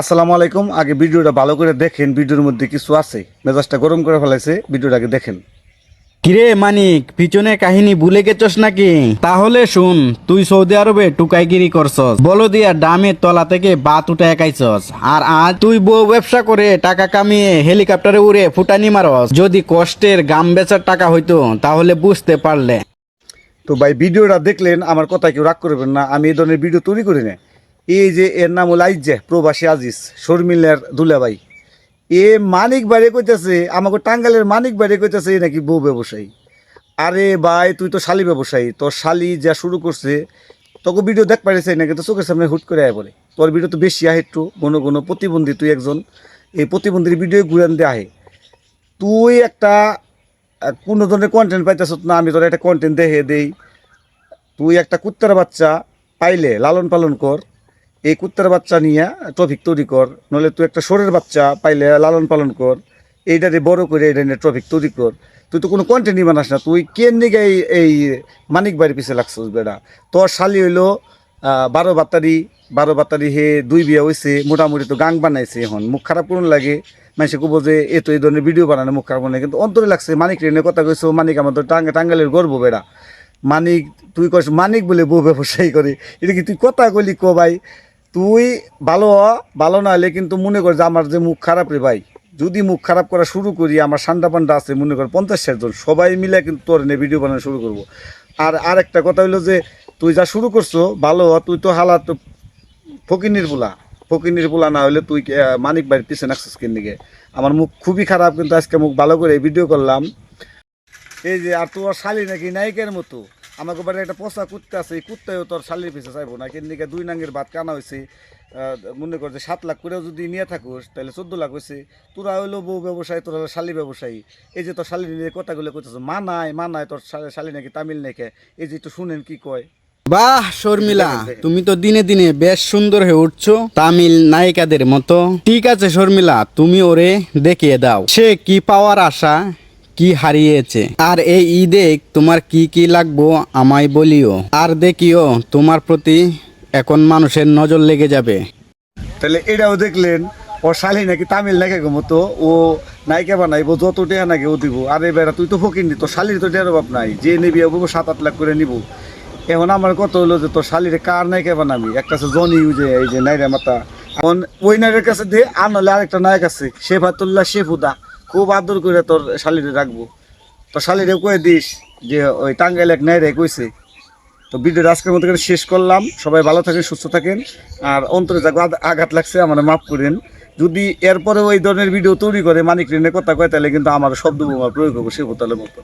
আসসালামু আলাইকুম। আগে ভিডিওটা ভালো করে দেখেন ভিডিওর মধ্যে কিছু আছে। মেজাজটা গরম করে ফেলাইছে ভিডিওটা আগে দেখেন। কিরে মানিক পিছনে কাহিনী ভুলে গেছস নাকি? তাহলে শুন তুই সৌদি আরবে টুকাইগিরি করছস। বলো দিয়া ডামের তলা থেকে বাত উঠে একাইছস। আর আজ তুই বউ ব্যবসা করে টাকা কামিয়ে হেলিকপ্টারে উড়ে ফুটানি মারস। যদি কষ্টের গাম বেচার টাকা হইতো তাহলে বুঝতে পারলে। তো ভাই ভিডিওটা দেখলেন আমার কথা কেউ রাগ করবেন না। আমি এই ধরনের ভিডিও তৈরি করি না এই যে এর নাম হলো আইজে প্রবাসী আজিজ, শর্মিলার দুলাভাই। এ মানিক বাড়ি কইতেছে, আমাকে টাঙ্গালের মানিক বাড়ি কইতেছে, এ নাকি বউ ব্যবসায়ী। আরে ভাই, তুই তো শালি ব্যবসায়ী, তোর শালি যা শুরু করছে, তোকে ভিডিও দেখ পারিস নাকি তো চোখের সামনে হুট করে আয় পড়ে। তোর ভিডিও তো বেশি আহে একটু কোনো কোনো প্রতিবন্ধী তুই একজন, এই প্রতিবন্ধীর ভিডিও ঘুরান দিয়ে আহে। তুই একটা কোনো ধরনের কন্টেন্ট পাইতেছ না, আমি তোর একটা কন্টেন্ট দেখে দেই। তুই একটা কুত্তার বাচ্চা পাইলে, লালন পালন কর। এই কুত্তার বাচ্চা নিয়ে ট্রফিক তৈরি কর নলে তুই একটা সোরের বাচ্চা পাইলে লালন পালন কর, এইটারে বড় করে এটা নিয়ে ট্রফিক তৈরি কর। তুই তো কোনো কন্টেন্টই বানাস না, তুই কেন নিগে এই এই মানিক বাড়ির পিছিয়ে লাগছিস বেড়া? তোর শালি হইল বারো বাতারি বারো বাতারি হে দুই বিয়া হয়েছে মোটামুটি তো গাং বানাইছে এখন। মুখ খারাপ করুন লাগে, মানুষে কব যে এ তো এই ধরনের ভিডিও বানানো মুখ খারাপ বানায় কিন্তু অন্তরে লাগছে, মানিক রেনে কথা কইছো, মানিক আমাদের টাঙ্গা টাঙ্গালের গর্ব বেড়া। মানিক, তুই কস মানিক বলে বউ ব্যবসায়ী করে, এটা কি তুই কথা কইলি কো ভাই? তুই ভালো হ, ভালো না হলে কিন্তু মনে কর যে আমার যে মুখ খারাপ রে ভাই। যদি মুখ খারাপ করা শুরু করি আমার সান্ডা পান্ডা আছে মনে কর পঞ্চাশ ষাট জন সবাই মিলে কিন্তু তোর নিয়ে ভিডিও বানানো শুরু করব। আর আর একটা কথা হইল যে তুই যা শুরু করছ ভালো তুই তো হালা তো ফকিনির পোলা। ফকিনির পোলা না হলে তুই মানিক বাড়ির পিছনে নাকছিস কিন দিকে? আমার মুখ খুবই খারাপ কিন্তু আজকে মুখ ভালো করে ভিডিও করলাম। এই যে আর তোর শালি নাকি নায়িকের মতো। আমাকে বাড়ি একটা পচা কুত্তা আছে এই কুত্তাও তোর শালির পিছে চাইব না কিন্তু দুই নাঙ্গের ভাত কানা হয়েছে মনে কর যে সাত লাখ করেও যদি নিয়ে থাকুস তাহলে চোদ্দ লাখ হয়েছে তোরা হইল বউ ব্যবসায়ী তোরা হলো শালি ব্যবসায়ী। এই যে তোর শালি নিয়ে কথাগুলো কইতেছ মা নাই মা নাই তোর শালি- শালি নাকি তামিল নাকি? এই যে একটু শুনেন কি কয়। বাহ শর্মিলা তুমি তো দিনে দিনে বেশ সুন্দর হয়ে উঠছো তামিল নায়িকাদের মতো। ঠিক আছে শর্মিলা তুমি ওরে দেখিয়ে দাও। সে কি পাওয়ার আশা? কি হারিয়েছে? আর এই ঈদে তোমার কি কি লাগবো আমায় বলিও। আর দেখিও, তোমার প্রতি এখন মানুষের নজর লেগে যাবে। তাহলে এটাও দেখলেন, ও শালি নাকি তামিল নাকি মতো, ও নায়িকা বানাইবো, যত টেহা নাকি ও দিব। আরে বেড়া, তুই তো ফকির নি, তোর শালির তো টেহার অভাব নাই। যে নিবি ও সাত আট লাখ করে নিব। এখন আমার কত হলো যে তোর শালিরে কার নায়িকা বানাবি? একটা আছে জনি যে, এই যে নাইরা মাতা। এখন ওই নায়কের কাছে দিয়ে আর নাহলে আরেকটা নায়ক আছে, শেফাতুল্লাহ শেফুদা। খুব আদর করে তোর শালিরে রাখব। তোর শালিরে কয়ে দিস যে ওই টাঙ্গাইল এক নাইরে কইছে, তো ভিডিওটা আজকের মতো শেষ করলাম। সবাই ভালো থাকেন, সুস্থ থাকেন। আর অন্তরে যা আঘাত- লাগছে, আমার মাফ করেন। যদি এরপরে ওই ধরনের ভিডিও তৈরি করে মানিক রেনের কথা কয়, তাহলে কিন্তু আমার শব্দ প্রয়োগ হব সে বোতলের মতো।